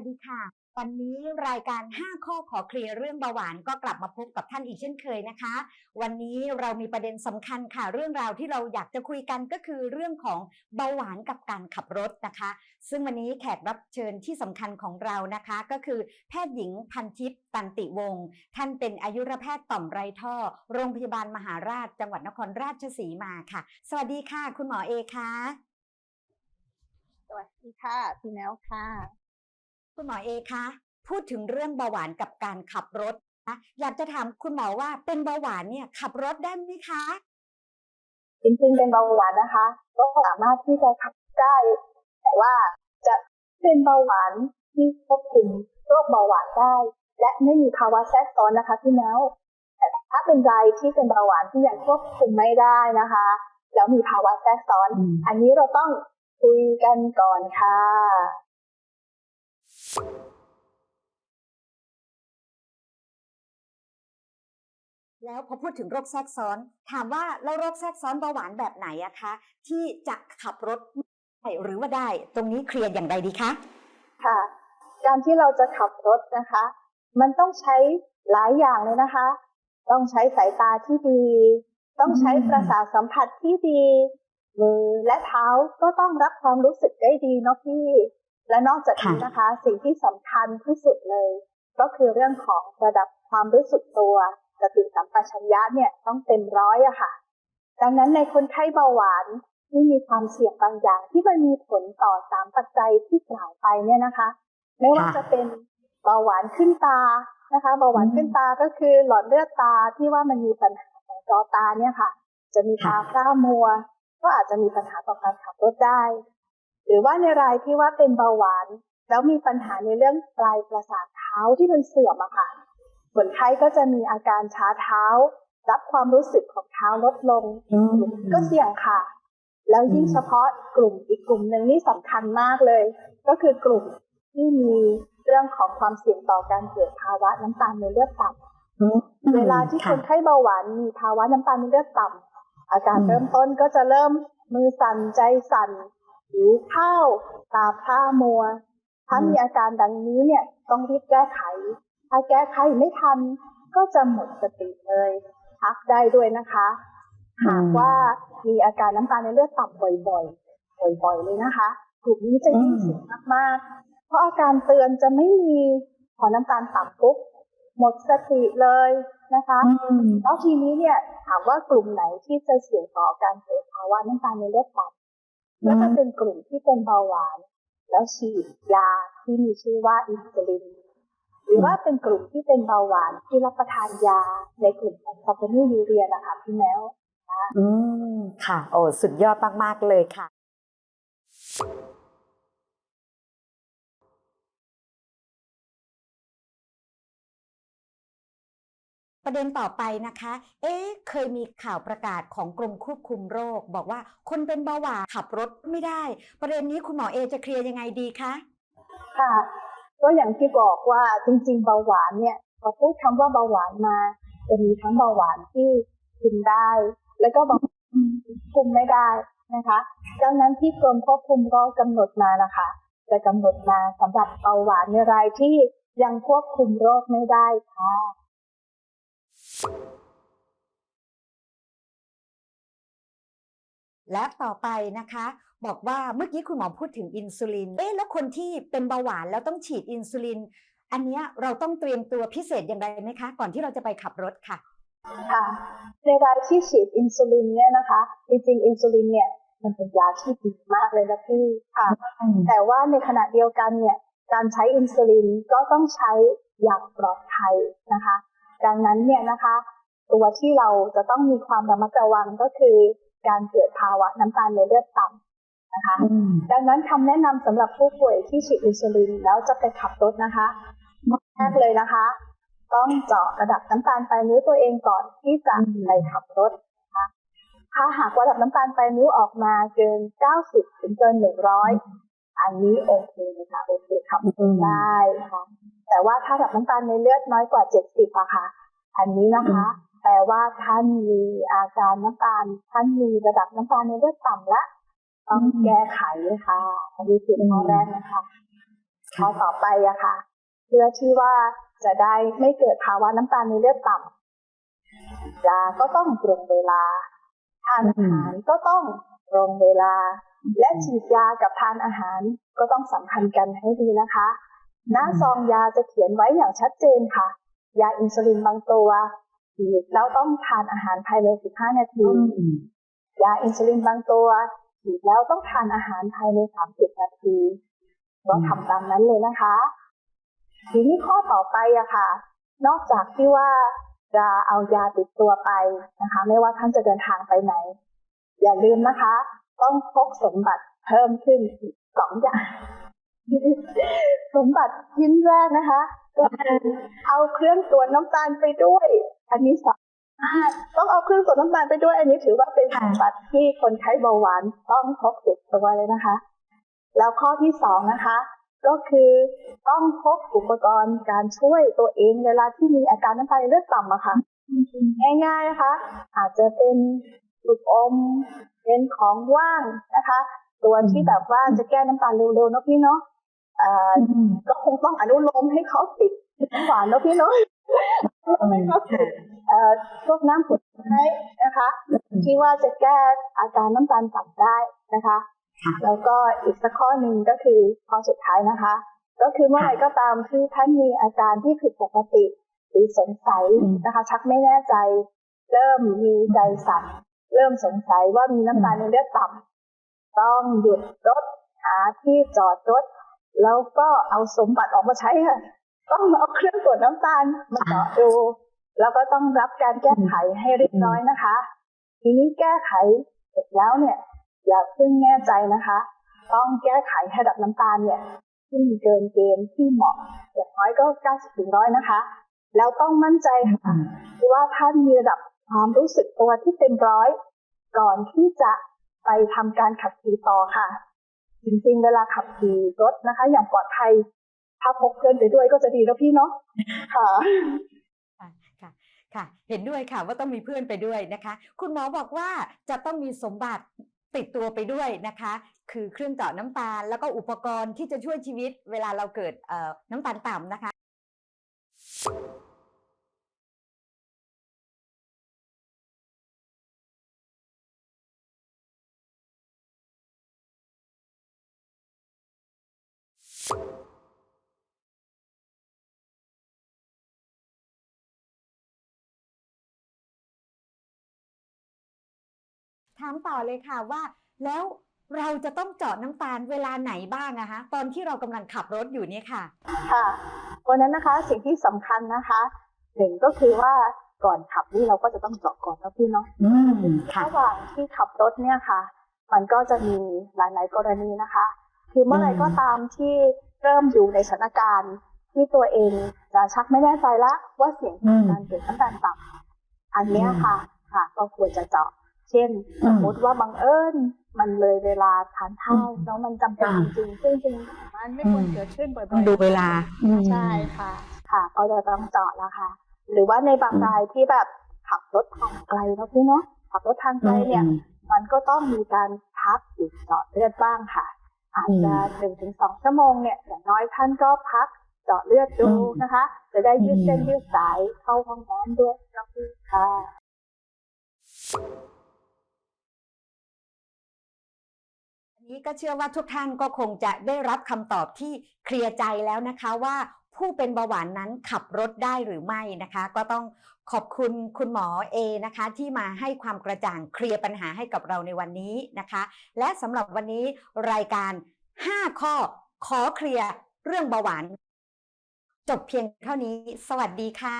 วัสดีค่ะ วันนี้รายการ 5 ข้อขอเคลียร์เรื่องเบาหวานก็กลับมาพบกับท่านอีกเช่นเคยนะคะ วันนี้เรามีประเด็นสำคัญค่ะ เรื่องราวที่เราอยากจะคุยกันก็คือเรื่องของเบาหวานกับการขับรถนะคะ ซึ่งวันนี้แขกรับเชิญที่สำคัญของเรานะคะ ก็คือแพทย์หญิงพันทิพย์ตันติวงศ์ท่านเป็นอายุรแพทย์ต่อมไรท่อ โรงพยาบาลมหาราช จังหวัดนครราชสีมาค่ะ สวัสดีค่ะ คุณหมอเอค่ะสวัสดีค่ะพี่แมวค่ะ คุณหมอเอคะพูดถึงเรื่องเบาหวานกับการขับรถนะอยากจะถามคุณหมอว่าเป็นเบาหวานเนี่ยขับรถได้ไหมคะจริงๆเป็นเบาหวานนะคะ ก็สามารถที่จะขับได้ แต่ว่าจะเป็นเบาหวานที่ควบคุมโรคเบาหวานได้ และไม่มีภาวะแทรกซ้อนนะคะพี่แมวแต่ถ้าเป็นรายที่เป็นเบาหวานที่ยังควบคุมไม่ได้นะคะ แล้วมีภาวะแทรกซ้อนอืมอันนี้เราต้องคุยกันก่อนค่ะ แล้วพอพูดถึงโรคแทรกซ้อน ถามว่าแล้วโรคแทรกซ้อนเบาหวานแบบไหนอะคะ ที่จะขับรถได้หรือว่าได้ ตรงนี้เคลียร์อย่างไรดีคะค่ะ การที่เราจะขับรถนะคะ มันต้องใช้หลายอย่างเลยนะคะ ต้องใช้สายตาที่ดี ต้องใช้ประสาทสัมผัสที่ดีมือและเท้าก็ต้องรับความรู้สึกได้ดีเนาะพี่ และนอกจากนี้นะคะ สิ่งที่สำคัญที่สุดเลย ก็คือเรื่องของระดับความรู้สึกตัวสติสัมปชัญญะเนี่ยต้องเต็มร้อยอะค่ะ ดังนั้นในคนไข้เบาหวานที่มีความเสี่ยงบางอย่างที่มันมีผลต่อสามปัจจัยที่กล่าวไปเนี่ยนะคะ ไม่ว่าค่ะจะเป็นเบาหวานขึ้นตานะคะเบาหวานอืมขึ้นตาก็คือหลอดเลือดตาที่ว่ามันมีปัญหาของจอตาเนี่ยค่ะ จะมีตาค่ะพร่ามัว ก็อาจจะมีปัญหาต่อการขับรถได้ หรือว่าในรายที่ว่าเป็นเบาหวาน แล้วมีปัญหาในเรื่องปลายประสาทเท้าที่มันเสื่อมอะค่ะคนไข้ก็จะมีอาการช้าเท้า รับความรู้สึกของเท้าลดลง ก็เสี่ยงค่ะ แล้วยิ่งเฉพาะกลุ่มอีกกลุ่มหนึ่งนี่สำคัญมากเลย ก็คือกลุ่มที่มีเรื่องของความเสี่ยงต่อการเกิดภาวะน้ำตาลในเลือดต่ำเวลาที่คนไข้เบาหวานมีภาวะน้ำตาลในเลือดต่ำอาการเริ่มต้นก็จะเริ่มมือสั่นใจสั่น หิวข้าว ตาพร่ามัว ถ้ามีอาการดังนี้เนี่ยต้องรีบแก้ไข ถ้าแก้ไขไม่ทันก็จะหมดสติเลยพักได้ด้วยนะคะ หากว่ามีอาการน้ำตาลในเลือดต่ำบ่อยๆ บ่อยๆ เลยนะคะกลุ่มนี้จะยิ่งอืมเสี่ยงมากๆ เพราะอาการเตือนจะไม่มีพอน้ำตาลต่ำปุ๊บหมดสติเลยนะคะอืมแล้วทีนี้เนี่ยถามว่ากลุ่มไหนที่จะเสี่ยงต่อการเกิดภาวะน้ำตาลในเลือดต่ำ ก็จะเป็นกลุ่มที่เป็นเบาหวาน แล้วฉีดยาที่มีชื่อว่าอินซูลินหรือว่าเป็นกลุ่มที่เป็นเบาหวานที่รับประทานยาในกลุ่มของซัพพนียูเรียนะคะพี่แมวอืมค่ะ โอ้สุดยอดมาก ๆ เลยค่ะ ประเด็นต่อไปนะคะ เอ๊ะเคยมีข่าวประกาศของกรมควบคุมโรค บอกว่าคนเป็นเบาหวานขับรถไม่ได้ ประเด็นนี้คุณหมอเอจะเคลียร์ยังไงดีคะ ค่ะ ก็อย่างที่บอกว่าจริงๆเบาหวานเนี่ยพอพูดคำว่าเบาหวานมาจะมีทั้งเบาหวานที่กินได้ แล้วก็บาหวานที่คุมไม่ได้นะคะ ดังนั้นที่กรมควบคุมโรคกำหนดมานะคะจะกำหนดมาสำหรับเบาหวานในรายที่ยังควบคุมโรคไม่ได้ค่ะ และต่อไปนะคะ บอกว่าเมื่อกี้คุณหมอพูดถึงอินซูลิน เอ๊ะแล้วคนที่เป็นเบาหวานแล้วต้องฉีดอินซูลิน อันเนี้ยเราต้องเตรียมตัวพิเศษอย่างไรไหมคะ ก่อนที่เราจะไปขับรถค่ะค่ะในรายที่ฉีดอินซูลินเนี่ยนะคะจริงๆอินซูลินเนี่ยมันเป็นยาที่ดีมากเลยนะพี่ค่ะ แต่ว่าในขณะเดียวกันเนี่ยการใช้อินซูลินก็ต้องใช้อย่างปลอดภัยนะคะ ดังนั้นเนี่ยนะคะ ตัวที่เราจะต้องมีความระมัดระวังก็คือการเกิดภาวะน้ำตาลในเลือดต่ำนะคะดังนั้นคำแนะนำสำหรับผู้ป่วยที่ฉีดอินซูลินแล้วจะไปขับรถนะคะแรกเลยนะคะ ต้องเจาะระดับน้ำตาลปลายนิ้วตัวเองก่อนที่จะไปขับรถนะคะถ้าหากว่าระดับน้ำตาลปลายนิ้วออกมาเกิน 90 ถึงเกิน 100 อันนี้โอเคนะคะโอเคขับได้ค่ะ แต่ว่าถ้าระดับน้ำตาลในเลือดน้อยกว่า 70อะค่ะ อันนี้นะคะ แปลว่าท่านมีอาการน้ำตาลท่านมีระดับน้ำตาลในเลือดต่ำและต้องอืมแก้ไขค่ะอันนี้คือข้อแรกนะคะคข้อต่อไปอะค่ะเพื่อที่ว่าจะได้ไม่เกิดภาวะน้ำตาลในเลือดต่ำยาก็ต้องตรงเวลา ทานอาหารก็ต้องตรงเวลา และฉีดยากับทานอาหารก็ต้องสำคัญกันให้ดีนะคะ หน้าซองยาจะเขียนไว้อย่างชัดเจนค่ะ ยาอินซูลินบางตัวฉีดแล้วต้องทานอาหารภายใน 15 นาที ยาอินซูลินบางตัวฉีดแล้วต้องทานอาหารภายใน 30 นาทีก็ทำตามนั้นเลยนะคะ ทีนี้ข้อต่อไปอะค่ะ นอกจากที่ว่าจะเอายาติดตัวไปนะคะ ไม่ว่าท่านจะเดินทางไปไหน อย่าลืมนะคะ ต้องพกสมบัติเพิ่มขึ้นอีกสองอย่าง สมบัติชิ้นแรกนะคะก็คือเอาเครื่องตรวจน้ำตาลไปด้วย อันนี้สำอ่าต้องเอาเครื่องตรวจน้ำตาลไปด้วย อันนี้ถือว่าเป็นสมบัติที่คนไข้เบาหวานต้องพกติดตัวเลยนะคะ แล้วข้อที่สองนะคะ ก็คือต้องพกอุปกรณ์การช่วยตัวเองเวลาที่มีอาการน้ำตาลเลือดต่ำอะค่ะง่ายๆนะคะ อาจจะเป็นลูกอมเป็นของว่างนะคะ ตัวที่แบบว่าจะแก้น้ำตาลเร็วๆเนาะพี่เนาะ ก็คงต้องอนุโลมให้เขาติดน้ำหวานเนาะพี่เนาะให้เขาติดเอ่อพวกน้ำผลไม้นะคะที่ว่าจะแก้อาการน้ำตาลต่ำได้นะคะค่ะแล้วก็อีกสักข้อหนึ่งก็คือข้อสุดท้ายนะคะ ก็คือเมื่อไหร่ก็ตามที่ท่านมีอาการที่ผิดปกติหรือสงสัยอืมนะคะ ชักไม่แน่ใจ เริ่มมีใจสั่นเริ่มสงสัยว่ามีน้ำตาลในเลือดต่ำต้องหยุดรถหาที่จอดรถ แล้วก็เอาสมบัติออกมาใช้ค่ะ ต้องเอาเครื่องตรวจน้ำตาลมาเจาะดู แล้วก็ต้องรับการแก้ไขให้เรียบร้อยนะคะ ทีนี้แก้ไขเสร็จแล้วเนี่ย อย่าเพิ่งแน่ใจนะคะ ต้องแก้ไขให้ระดับน้ำตาลเนี่ยขึ้นเกินเกณฑ์ที่เหมาะอย่างน้อยก็90ถึงร้อยนะคะ แล้วต้องมั่นใจค่ะว่าท่านมีระดับความรู้สึกตัวที่เต็มร้อย ก่อนที่จะไปทำการขับขี่ต่อค่ะ จริงๆ เวลาขับขี่รถนะคะ อย่างปลอดภัยถ้าพกเพื่อนไปด้วยก็จะดีแล้วพี่เนาะค่ะค่ะค่ะค่ะ เห็นด้วยค่ะว่าต้องมีเพื่อนไปด้วยนะคะ คุณหมอบอกว่าจะต้องมีสมบัติติดตัวไปด้วยนะคะ คือเครื่องเจาะน้ำตาล แล้วก็อุปกรณ์ที่จะช่วยชีวิตเวลาเราเกิดเอ่อน้ำตาลต่ำนะคะ ถามต่อเลยค่ะว่า แล้วเราจะต้องเจาะน้ำตาลเวลาไหนบ้างอะคะตอนที่เรากำลังขับรถอยู่เนี่ยค่ะ ค่ะวันนั้นนะคะสิ่งที่สำคัญนะคะหนึ่งก็คือว่าก่อนขับนี่เราก็จะต้องเจาะก่อนนะพี่เนาะอืมค่ะระหว่างที่ขับรถเนี่ยค่ะ มันก็จะมีหลายๆกรณีนะคะ คือเมื่อไหร่ก็ตามที่เริ่มอยู่ในสถานการณ์ ที่ตัวเองจะชักไม่แน่ใจละว่าเสี่ยงต่อการเกิดน้ำตาลต่ำอันเนี้ยค่ะ ค่ะ ก็ควรจะเจาะ เช่น สมมติว่าบังเอิญมันเลยเวลาทานข้าวแล้วมันจำเป็นจริงๆซึ่งจริงๆมันไม่ควรเกิดขึ้นบ่อยๆต้องดูเวลาอืมใช่ค่ะ ค่ะก็จะต้องเจาะแล้วค่ะ หรือว่าในบางรายที่แบบขับรถทางไกลเนาะพี่เนาะขับรถทางไกลเนี่ย มันก็ต้องมีการพักหยุดเจาะเลือดบ้างค่ะอาจจะหนึ่งถึงสองชั่วโมงเนี่ยอย่างน้อยท่านก็พักเจาะเลือดดูอืมนะคะ จะได้ยืดเส้นอืมยืดสายเข้าห้องน้ำด้วยครับพี่ค่ะ นี้ก็เชื่อว่าทุกท่านก็คงจะได้รับคำตอบที่เคลียร์ใจแล้วนะคะว่าผู้เป็นเบาหวานนั้นขับรถได้หรือไม่นะคะ ก็ต้องขอบคุณคุณหมอเอนะคะที่มาให้ความกระจ่างเคลียร์ปัญหาให้กับเราในวันนี้นะคะ และสำหรับวันนี้รายการ 5 ข้อขอเคลียร์เรื่องเบาหวาน จบเพียงเท่านี้ สวัสดีค่ะ